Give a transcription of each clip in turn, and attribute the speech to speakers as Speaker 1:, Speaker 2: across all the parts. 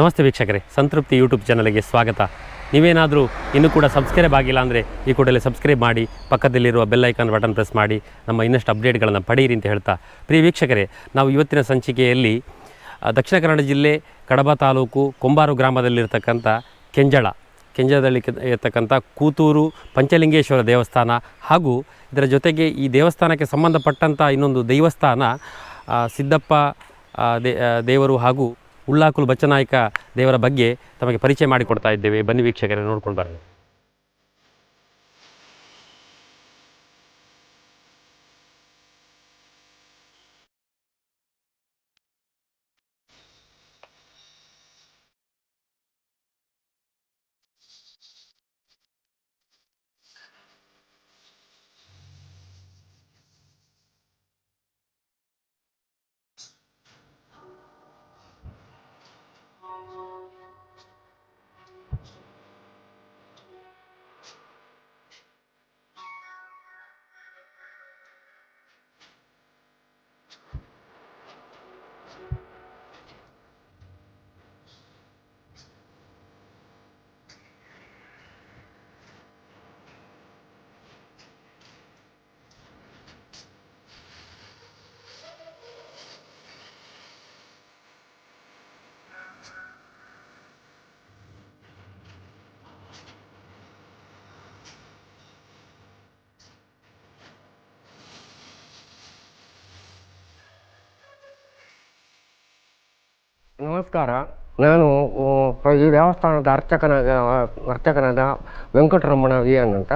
Speaker 1: ನಮಸ್ತೆ ವೀಕ್ಷಕರೇ, ಸಂತೃಪ್ತಿ ಯೂಟ್ಯೂಬ್ ಚಾನಲ್ಗೆ ಸ್ವಾಗತ. ನೀವೇನಾದರೂ ಇನ್ನೂ ಕೂಡ ಸಬ್ಸ್ಕ್ರೈಬ್ ಆಗಿಲ್ಲ ಅಂದರೆ ಈ ಕೂಡಲೇ ಸಬ್ಸ್ಕ್ರೈಬ್ ಮಾಡಿ, ಪಕ್ಕದಲ್ಲಿರುವ ಬೆಲ್ ಐಕಾನ್ ಬಟನ್ ಪ್ರೆಸ್ ಮಾಡಿ, ನಮ್ಮ ಇನ್ನಷ್ಟು ಅಪ್ಡೇಟ್ಗಳನ್ನು ಪಡೆಯಿರಿ ಅಂತ ಹೇಳ್ತಾ. ಪ್ರಿಯ ವೀಕ್ಷಕರೇ, ನಾವು ಇವತ್ತಿನ ಸಂಚಿಕೆಯಲ್ಲಿ ದಕ್ಷಿಣ ಕನ್ನಡ ಜಿಲ್ಲೆ, ಕಡಬ ತಾಲೂಕು, ಕೊಂಬಾರು ಗ್ರಾಮದಲ್ಲಿರ್ತಕ್ಕಂಥ ಕೆಂಜಳ, ಕೆಂಜಳದಲ್ಲಿ ಇರತಕ್ಕಂಥ ಕೂತೂರು, ಪಂಚಲಿಂಗೇಶ್ವರ ದೇವಸ್ಥಾನ ಹಾಗೂ ಇದರ ಜೊತೆಗೆ ಈ ದೇವಸ್ಥಾನಕ್ಕೆ ಸಂಬಂಧಪಟ್ಟಂಥ ಇನ್ನೊಂದು ದೇವಸ್ಥಾನ ಸಿದ್ದಪ್ಪ ದೇವರು ಹಾಗೂ ಉಳ್ಳಾಕುಲು ಬಚ್ಚನಾಯಕ ದೇವರ ಬಗ್ಗೆ ತಮಗೆ ಪರಿಚಯ ಮಾಡಿಕೊಡ್ತಾ ಇದ್ದೇವೆ. ಬನ್ನಿ ವೀಕ್ಷಕರೇ ನೋಡ್ಕೊಂಡು ಬರೋಣ.
Speaker 2: ನಮಸ್ಕಾರ. ನಾನು ಈ ದೇವಸ್ಥಾನದ ಅರ್ಚಕನ ಅರ್ಚಕನಾದ ವೆಂಕಟರಮಣ ವಿ ಎನ್ ಅಂತ.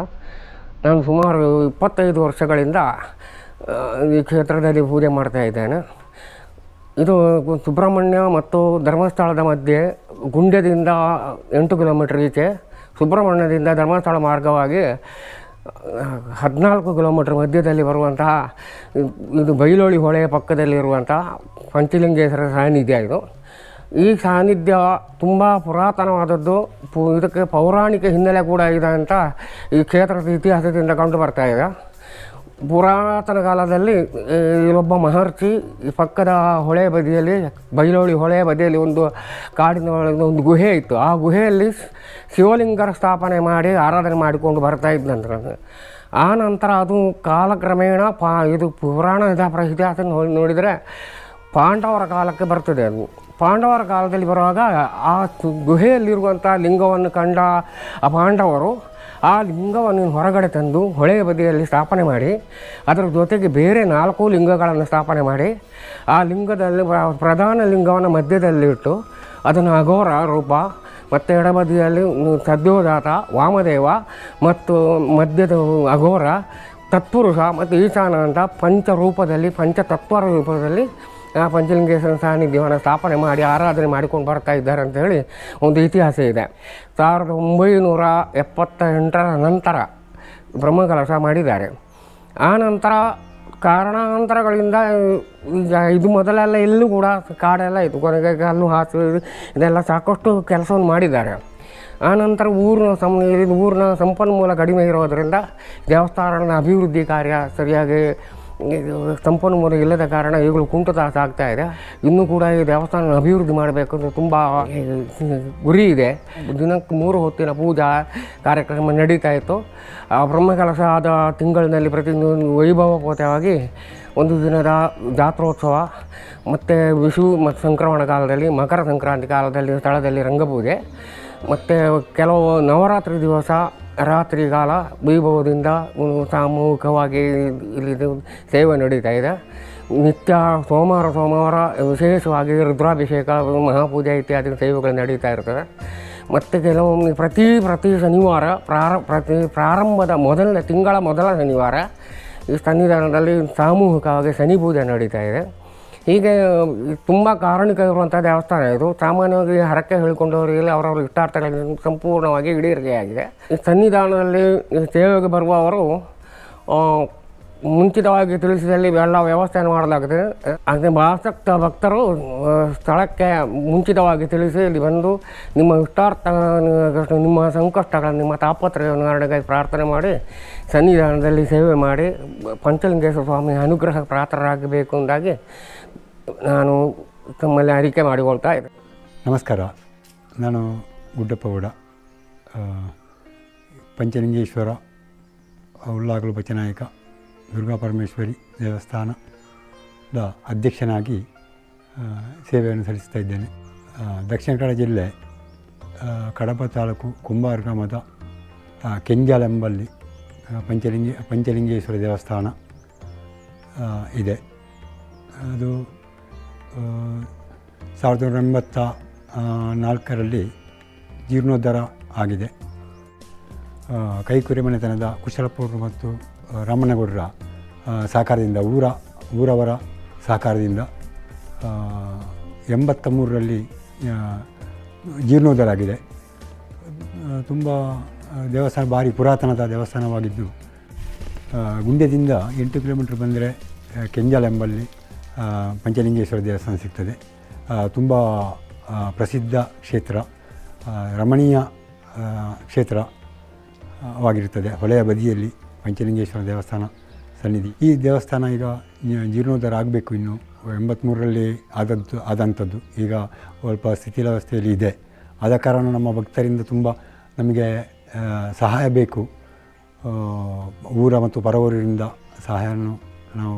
Speaker 2: ನಾನು ಸುಮಾರು ಇಪ್ಪತ್ತೈದು ವರ್ಷಗಳಿಂದ ಈ ಕ್ಷೇತ್ರದಲ್ಲಿ ಪೂಜೆ ಮಾಡ್ತಾ ಇದ್ದೇನೆ. ಇದು ಸುಬ್ರಹ್ಮಣ್ಯ ಮತ್ತು ಧರ್ಮಸ್ಥಳದ ಮಧ್ಯೆ ಗುಂಡ್ಯದಿಂದ ಎಂಟು ಕಿಲೋಮೀಟರ್ ಈಚೆ, ಸುಬ್ರಹ್ಮಣ್ಯದಿಂದ ಧರ್ಮಸ್ಥಳ ಮಾರ್ಗವಾಗಿ ಹದಿನಾಲ್ಕು ಕಿಲೋಮೀಟ್ರ್ ಮಧ್ಯದಲ್ಲಿ ಬರುವಂತಹ, ಇದು ಬೈಲೋಳಿ ಹೊಳೆಯ ಪಕ್ಕದಲ್ಲಿರುವಂತಹ ಪಂಚಲಿಂಗೇಶ್ವರ ಸಾನ್ನಿಧ್ಯ ಇದು. ಈ ಸಾನ್ನಿಧ್ಯ ತುಂಬ ಪುರಾತನವಾದದ್ದು. ಪು, ಇದಕ್ಕೆ ಪೌರಾಣಿಕ ಹಿನ್ನೆಲೆ ಕೂಡ ಇದೆ ಅಂತ ಈ ಕ್ಷೇತ್ರದ ಇತಿಹಾಸದಿಂದ ಕಂಡು ಬರ್ತಾ ಇದೆ. ಪುರಾತನ ಕಾಲದಲ್ಲಿ ಇಲ್ಲೊಬ್ಬ ಮಹರ್ಷಿ ಈ ಪಕ್ಕದ ಹೊಳೆ ಬದಿಯಲ್ಲಿ, ಬೈಲೋಳಿ ಹೊಳೆ ಬದಿಯಲ್ಲಿ ಒಂದು ಕಾಡಿನ ಒಂದು ಗುಹೆ ಇತ್ತು. ಆ ಗುಹೆಯಲ್ಲಿ ಶಿವಲಿಂಗರ ಸ್ಥಾಪನೆ ಮಾಡಿ ಆರಾಧನೆ ಮಾಡಿಕೊಂಡು ಬರ್ತಾ ಇದ್ದಂತೆ ಆ ನಂತರ ಅದು ಕಾಲಕ್ರಮೇಣ ಪಾ, ಇದು ಪುರಾಣ ಇತಿಹಾಸ ಇತಿಹಾಸ ನೋಡಿ, ನೋಡಿದರೆ ಪಾಂಡವರ ಕಾಲಕ್ಕೆ ಬರ್ತದೆ ಅದು. ಪಾಂಡವರ ಕಾಲದಲ್ಲಿ ಬರುವಾಗ ಆ ಗುಹೆಯಲ್ಲಿರುವಂಥ ಲಿಂಗವನ್ನು ಕಂಡ ಆ ಪಾಂಡವರು ಆ ಲಿಂಗವನ್ನು ಹೊರಗಡೆ ತಂದು ಹೊಳೆಯ ಬದಿಯಲ್ಲಿ ಸ್ಥಾಪನೆ ಮಾಡಿ, ಅದರ ಜೊತೆಗೆ ಬೇರೆ ನಾಲ್ಕು ಲಿಂಗಗಳನ್ನು ಸ್ಥಾಪನೆ ಮಾಡಿ, ಆ ಲಿಂಗದಲ್ಲಿ ಪ್ರ- ಪ್ರಧಾನ ಲಿಂಗವನ್ನು ಮಧ್ಯದಲ್ಲಿಟ್ಟು ಅದನ್ನು ಅಘೋರ ರೂಪ ಮತ್ತು ಎಡಬದಿಯಲ್ಲಿ ಸದ್ಯೋಜಾತ ವಾಮದೇವ ಮತ್ತು ಮಧ್ಯದ ಅಘೋರ ತತ್ಪುರುಷ ಮತ್ತು ಈಶಾನ ಅಂತ ಪಂಚರೂಪದಲ್ಲಿ ಪಂಚತತ್ವ ರೂಪದಲ್ಲಿ ಆ ಪಂಚಲಿಂಗೇಶ್ವರ ಸಾನ್ನಿಧ್ಯವನ್ನು ಸ್ಥಾಪನೆ ಮಾಡಿ, ಆರಾಧನೆ ಮಾಡಿಕೊಂಡು ಬರ್ತಾ ಇದ್ದಾರೆ ಅಂತ ಹೇಳಿ ಒಂದು ಇತಿಹಾಸ ಇದೆ. ಸಾವಿರದ ಒಂಬೈನೂರ ಎಪ್ಪತ್ತ ಎಂಟರ ನಂತರ ಬ್ರಹ್ಮಕಲಶ ಮಾಡಿದ್ದಾರೆ. ಆ ನಂತರ ಕಾರಣಾಂತರಗಳಿಂದ ಇದು ಮೊದಲೆಲ್ಲ ಎಲ್ಲೂ ಕೂಡ ಕಾಡೆಲ್ಲ ಇತ್ತು. ಕೊನೆಗೆ ಅಲ್ಲೂ ಹಾಸು ಇದೆಲ್ಲ ಸಾಕಷ್ಟು ಕೆಲಸವನ್ನು ಮಾಡಿದ್ದಾರೆ. ಆ ನಂತರ ಊರಿನ ಸಂ ಊರಿನ ಸಂಪನ್ಮೂಲ ಕಡಿಮೆ ಇರೋದರಿಂದ ದೇವಸ್ಥಾನದ ಅಭಿವೃದ್ಧಿ ಕಾರ್ಯ ಸರಿಯಾಗಿ ಸಂಪನ್ಮೂಲ ಇಲ್ಲದ ಕಾರಣ ಈಗಲೂ ಕುಂಠಿತ ಆಗ್ತಾ ಇದೆ. ಇನ್ನೂ ಕೂಡ ಈ ದೇವಸ್ಥಾನ ಅಭಿವೃದ್ಧಿ ಮಾಡಬೇಕು ಅಂತ ತುಂಬ ಗುರಿ ಇದೆ. ದಿನಕ್ಕೆ ಮೂರು ಹೊತ್ತಿನ ಪೂಜಾ ಕಾರ್ಯಕ್ರಮ ನಡೀತಾ ಇತ್ತು. ಆ ಬ್ರಹ್ಮಕಲಶ ಆದ ತಿಂಗಳಿನಲ್ಲಿ ಪ್ರತಿ ವೈಭವಪೂತವಾಗಿ ಒಂದು ದಿನದ ಜಾತ್ರೋತ್ಸವ, ಮತ್ತು ವಿಷು ಮತ್ತು ಸಂಕ್ರಮಣ ಕಾಲದಲ್ಲಿ, ಮಕರ ಸಂಕ್ರಾಂತಿ ಕಾಲದಲ್ಲಿ, ಸ್ಥಳದಲ್ಲಿ ರಂಗಪೂಜೆ, ಮತ್ತು ಕೆಲವು ನವರಾತ್ರಿ ದಿವಸ ರಾತ್ರಿ ಕಾಲ ವೈಭವದಿಂದ ಸಾಮೂಹಿಕವಾಗಿ ಇಲ್ಲಿ ಸೇವೆ ನಡೀತಾ ಇದೆ. ನಿತ್ಯ ಸೋಮವಾರ ಸೋಮವಾರ ವಿಶೇಷವಾಗಿ ರುದ್ರಾಭಿಷೇಕ, ಮಹಾಪೂಜೆ ಇತ್ಯಾದಿ ಸೇವೆಗಳು ನಡೀತಾ ಇರ್ತದೆ. ಮತ್ತು ಕೆಲವೊಮ್ಮೆ ಪ್ರತಿ ಪ್ರತಿ ಶನಿವಾರ ಪ್ರಾರ, ಪ್ರತಿ ಪ್ರಾರಂಭದ ಮೊದಲನೇ ತಿಂಗಳ ಮೊದಲ ಶನಿವಾರ ಈ ಸನ್ನಿಧಾನದಲ್ಲಿ ಸಾಮೂಹಿಕವಾಗಿ ಶನಿ ಪೂಜೆ ನಡೀತಾ ಇದೆ. ಹೀಗೆ ತುಂಬ ಕಾರಣಿಕ ಇರುವಂಥ ದೇವಸ್ಥಾನ ಇದು. ಸಾಮಾನ್ಯವಾಗಿ ಹರಕೆ ಹೇಳಿಕೊಂಡವರಿಗೆ ಅವರವ್ರ ಇಷ್ಟಾರ್ಥಗಳಿಗೆ ಸಂಪೂರ್ಣವಾಗಿ ಈಡೇರಿಕೆಯಾಗಿದೆ. ಈ ಸನ್ನಿಧಾನದಲ್ಲಿ ಸೇವೆಗೆ ಬರುವವರು ಮುಂಚಿತವಾಗಿ ತಿಳಿಸಿದಲ್ಲಿ ಎಲ್ಲ ವ್ಯವಸ್ಥೆಯನ್ನು ಮಾಡಲಾಗುತ್ತದೆ ಅಂದರೆ ಆಸಕ್ತ ಭಕ್ತರು ಸ್ಥಳಕ್ಕೆ ಮುಂಚಿತವಾಗಿ ತಿಳಿಸಿ ಇಲ್ಲಿ ಬಂದು ನಿಮ್ಮ ಇಷ್ಟಾರ್ಥ ನಿಮ್ಮ ಸಂಕಷ್ಟಗಳನ್ನು, ನಿಮ್ಮ ತಾಪತ್ರಯವನ್ನು ಪ್ರಾರ್ಥನೆ ಮಾಡಿ, ಸನ್ನಿಧಾನದಲ್ಲಿ ಸೇವೆ ಮಾಡಿ, ಪಂಚಲಿಂಗೇಶ್ವರ ಸ್ವಾಮಿ ಅನುಗ್ರಹ ಪಾತ್ರರಾಗಬೇಕು ಎಂದಾಗಿ ನಾನು ತಮ್ಮಲ್ಲಿ ಅರಿಕೆ ಮಾಡಿಕೊಳ್ತಾ ಇದ್ದೆ.
Speaker 3: ನಮಸ್ಕಾರ. ನಾನು ಗುಡ್ಡಪ್ಪಗೌಡ ಪಂಚಲಿಂಗೇಶ್ವರ, ಉಳ್ಳಾಗಲು ಬಚನಾಯಕ ದುರ್ಗಾ ಪರಮೇಶ್ವರಿ ದೇವಸ್ಥಾನದ ಅಧ್ಯಕ್ಷನಾಗಿ ಸೇವೆಯನ್ನು ಸಲ್ಲಿಸ್ತಾ ಇದ್ದೇನೆ. ದಕ್ಷಿಣ ಕನ್ನಡ ಜಿಲ್ಲೆ ಕಡಪ ತಾಲೂಕು ಕುಂಬಾರ ಗ್ರಾಮದ ಕೆಂಜಾಲ ಎಂಬಲ್ಲಿ ಆ, ಪಂಚಲಿಂಗ ಪಂಚಲಿಂಗೇಶ್ವರ ದೇವಸ್ಥಾನ ಇದೆ. ಅದು ಸಾವಿರದ ಒಂಬೈನೂರ ಎಂಬತ್ತ ನಾಲ್ಕರಲ್ಲಿ ಜೀರ್ಣೋದ್ಧಾರ ಆಗಿದೆ. ಕೈಕುರಿ ಮನೆತನದ ಕುಶಲಪುರ ಮತ್ತು ರಾಮಣ್ಣಗೌಡರ ಸಹಕಾರದಿಂದ ಊರ, ಊರವರ ಸಹಕಾರದಿಂದ ಎಂಬತ್ತ ಮೂರರಲ್ಲಿ ಜೀರ್ಣೋದ್ಧಾರ ಆಗಿದೆ ತುಂಬ ದೇವಸ್ಥಾನ ಭಾರಿ ಪುರಾತನದ ದೇವಸ್ಥಾನವಾಗಿದ್ದು ಗುಂಡ್ಯದಿಂದ ಎಂಟು ಕಿಲೋಮೀಟ್ರ್ ಬಂದರೆ ಕೆಂಜಾಲ ಎಂಬಲ್ಲಿ ಪಂಚಲಿಂಗೇಶ್ವರ ದೇವಸ್ಥಾನ ಸಿಗ್ತದೆ. ತುಂಬ ಪ್ರಸಿದ್ಧ ಕ್ಷೇತ್ರ ರಮಣೀಯ ಕ್ಷೇತ್ರವಾಗಿರುತ್ತದೆ ಹೊಳೆಯ ಬದಿಯಲ್ಲಿ ಪಂಚಲಿಂಗೇಶ್ವರ ದೇವಸ್ಥಾನ ಸನ್ನಿಧಿ. ಈ ದೇವಸ್ಥಾನ ಈಗ ಜೀರ್ಣೋದ್ಧಾರ ಆಗಬೇಕು ಇನ್ನು. ಎಂಬತ್ತ್ಮೂರರಲ್ಲಿ ಆದದ್ದು, ಆದಂಥದ್ದು ಈಗ ಸ್ವಲ್ಪ ಸ್ಥಿತಿಲಾವಸ್ಥೆಯಲ್ಲಿ ಇದೆ. ಆದ ಕಾರಣ ನಮ್ಮ ಭಕ್ತರಿಂದ ತುಂಬ ನಮಗೆ ಸಹಾಯ ಬೇಕು. ಊರ ಮತ್ತು ಪರವೂರಿನಿಂದ ಸಹಾಯವನ್ನು ನಾವು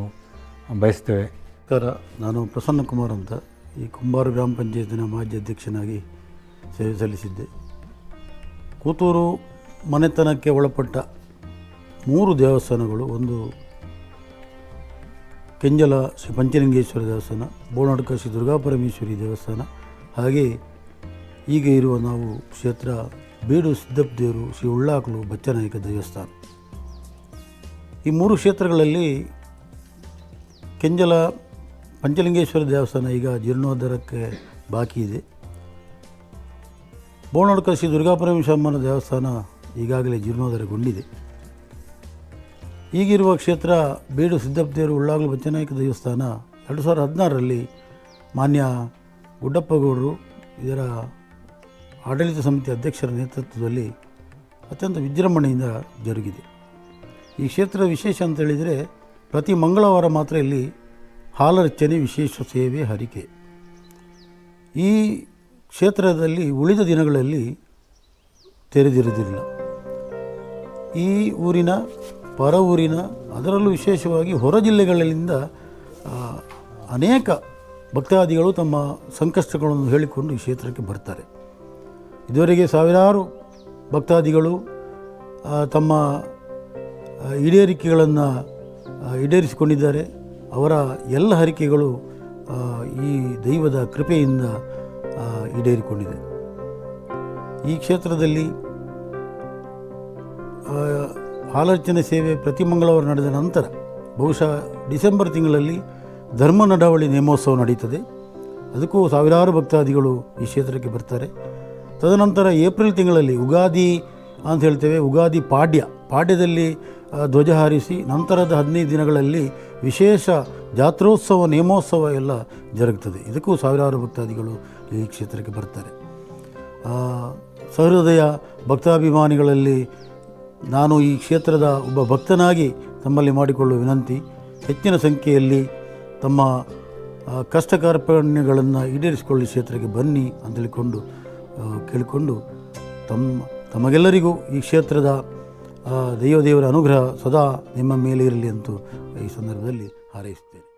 Speaker 3: ಬಯಸ್ತೇವೆ.
Speaker 4: ನಮಸ್ಕಾರ. ನಾನು ಪ್ರಸನ್ನ ಕುಮಾರ್ ಅಂತ ಈ ಕುಂಬಾರ ಗ್ರಾಮ ಪಂಚಾಯತಿನ ಮಾಜಿ ಅಧ್ಯಕ್ಷನಾಗಿ ಸೇವೆ ಸಲ್ಲಿಸಿದ್ದೆ. ಕೂತೂರು ಮನೆತನಕ್ಕೆ ಒಳಪಟ್ಟ ಮೂರು ದೇವಸ್ಥಾನಗಳು, ಒಂದು ಕೆಂಜಲ ಶ್ರೀ ಪಂಚಲಿಂಗೇಶ್ವರ ದೇವಸ್ಥಾನ ಬೋಳಾಡ್ಕ ಶ್ರೀ ದುರ್ಗಾಪರಮೇಶ್ವರಿ ದೇವಸ್ಥಾನ, ಹಾಗೆ ಈಗ ಇರುವ ನಾವು ಕ್ಷೇತ್ರ ಬೀಡು ಸಿದ್ದಪ್ಪ ದೇವರು ಶ್ರೀ ಉಳ್ಳಾಕಲು ಬಚ್ಚನಾಯಕ ದೇವಸ್ಥಾನ. ಈ ಮೂರು ಕ್ಷೇತ್ರಗಳಲ್ಲಿ ಕೆಂಜಲ ಪಂಚಲಿಂಗೇಶ್ವರ ದೇವಸ್ಥಾನ ಈಗ ಜೀರ್ಣೋದ್ಧಾರಕ್ಕೆ ಬಾಕಿ ಇದೆ. ಬೋಣಡ್ಕ ಶ್ರೀ ದುರ್ಗಾಪರಮೇಶ್ವರಮ್ಮನ ದೇವಸ್ಥಾನ ಈಗಾಗಲೇ ಜೀರ್ಣೋದ್ಧಾರಗೊಂಡಿದೆ. ಈಗಿರುವ ಕ್ಷೇತ್ರ ಬೀಡು ಸಿದ್ದಪ್ಪದೇವರು ಉಳ್ಳಾಗಲು ಬಚ್ಚನಾಯಕ ದೇವಸ್ಥಾನ ಎರಡು ಸಾವಿರದ ಹದಿನಾರರಲ್ಲಿ ಮಾನ್ಯ ಗುಡ್ಡಪ್ಪಗೌಡರು ಇದರ ಆಡಳಿತ ಸಮಿತಿ ಅಧ್ಯಕ್ಷರ ನೇತೃತ್ವದಲ್ಲಿ ಅತ್ಯಂತ ವಿಜೃಂಭಣೆಯಿಂದ ಜರುಗಿದೆ. ಈ ಕ್ಷೇತ್ರದ ವಿಶೇಷ ಅಂತ ಹೇಳಿದರೆ ಪ್ರತಿ ಮಂಗಳವಾರ ಮಾತ್ರ ಇಲ್ಲಿ ಹಾಲರಚನೆ ವಿಶೇಷ ಸೇವೆ ಹರಿಕೆ. ಈ ಕ್ಷೇತ್ರದಲ್ಲಿ ಉಳಿದ ದಿನಗಳಲ್ಲಿ ತೆರೆದಿರುವುದಿಲ್ಲ. ಈ ಊರಿನ ಪರ ಊರಿನ ಅದರಲ್ಲೂ ವಿಶೇಷವಾಗಿ ಹೊರ ಜಿಲ್ಲೆಗಳಿಂದ ಅನೇಕ ಭಕ್ತಾದಿಗಳು ತಮ್ಮ ಸಂಕಷ್ಟಗಳನ್ನು ಹೇಳಿಕೊಂಡು ಈ ಕ್ಷೇತ್ರಕ್ಕೆ ಬರ್ತಾರೆ. ಇದುವರೆಗೆ ಸಾವಿರಾರು ಭಕ್ತಾದಿಗಳು ತಮ್ಮ ಈಡೇರಿಕೆಗಳನ್ನು ಈಡೇರಿಸಿಕೊಂಡಿದ್ದಾರೆ. ಅವರ ಎಲ್ಲ ಹರಿಕೆಗಳು ಈ ದೈವದ ಕೃಪೆಯಿಂದ ಈಡೇರಿಕೊಂಡಿದೆ. ಈ ಕ್ಷೇತ್ರದಲ್ಲಿ ಹಾಲರ್ಚನೆ ಸೇವೆ ಪ್ರತಿ ಮಂಗಳವಾರ ನಡೆದ ನಂತರ ಬಹುಶಃ ಡಿಸೆಂಬರ್ ತಿಂಗಳಲ್ಲಿ ಧರ್ಮ ನಡಾವಳಿ ನೇಮೋತ್ಸವ ನಡೀತದೆ. ಅದಕ್ಕೂ ಸಾವಿರಾರು ಭಕ್ತಾದಿಗಳು ಈ ಕ್ಷೇತ್ರಕ್ಕೆ ಬರ್ತಾರೆ. ತದನಂತರ ಏಪ್ರಿಲ್ ತಿಂಗಳಲ್ಲಿ ಉಗಾದಿ ಅಂತ ಹೇಳ್ತೇವೆ, ಉಗಾದಿ ಪಾಡ್ಯ. ಪಾಡ್ಯದಲ್ಲಿ ಧ್ವಜ ಹಾರಿಸಿ ನಂತರದ ಹದಿನೈದು ದಿನಗಳಲ್ಲಿ ವಿಶೇಷ ಜಾತ್ರೋತ್ಸವ, ನೇಮೋತ್ಸವ ಎಲ್ಲ ಜರುಗ್ತದೆ ಇದಕ್ಕೂ ಸಾವಿರಾರು ಭಕ್ತಾದಿಗಳು ಈ ಕ್ಷೇತ್ರಕ್ಕೆ ಬರ್ತಾರೆ. ಸಹೃದಯ ಭಕ್ತಾಭಿಮಾನಿಗಳಲ್ಲಿ ನಾನು ಈ ಕ್ಷೇತ್ರದ ಒಬ್ಬ ಭಕ್ತನಾಗಿ ತಮ್ಮಲ್ಲಿ ಮಾಡಿಕೊಳ್ಳುವ ವಿನಂತಿ, ಹೆಚ್ಚಿನ ಸಂಖ್ಯೆಯಲ್ಲಿ ತಮ್ಮ ಕಷ್ಟ ಕಾರ್ಪಣ್ಯಗಳನ್ನು ಈಡೇರಿಸಿಕೊಳ್ಳಿ ಕ್ಷೇತ್ರಕ್ಕೆ ಬನ್ನಿ ಅಂತೇಳಿಕೊಂಡು ಕೇಳಿಕೊಂಡು ತಮ್ಮ ತಮಗೆಲ್ಲರಿಗೂ ಈ ಕ್ಷೇತ್ರದ ದೈವ ದೈವದೇವರ ಅನುಗ್ರಹ ಸದಾ ನಿಮ್ಮ ಮೇಲೆ ಇರಲಿ ಅಂತೂ ಈ ಸಂದರ್ಭದಲ್ಲಿ ಹಾರೈಸುತ್ತೇನೆ.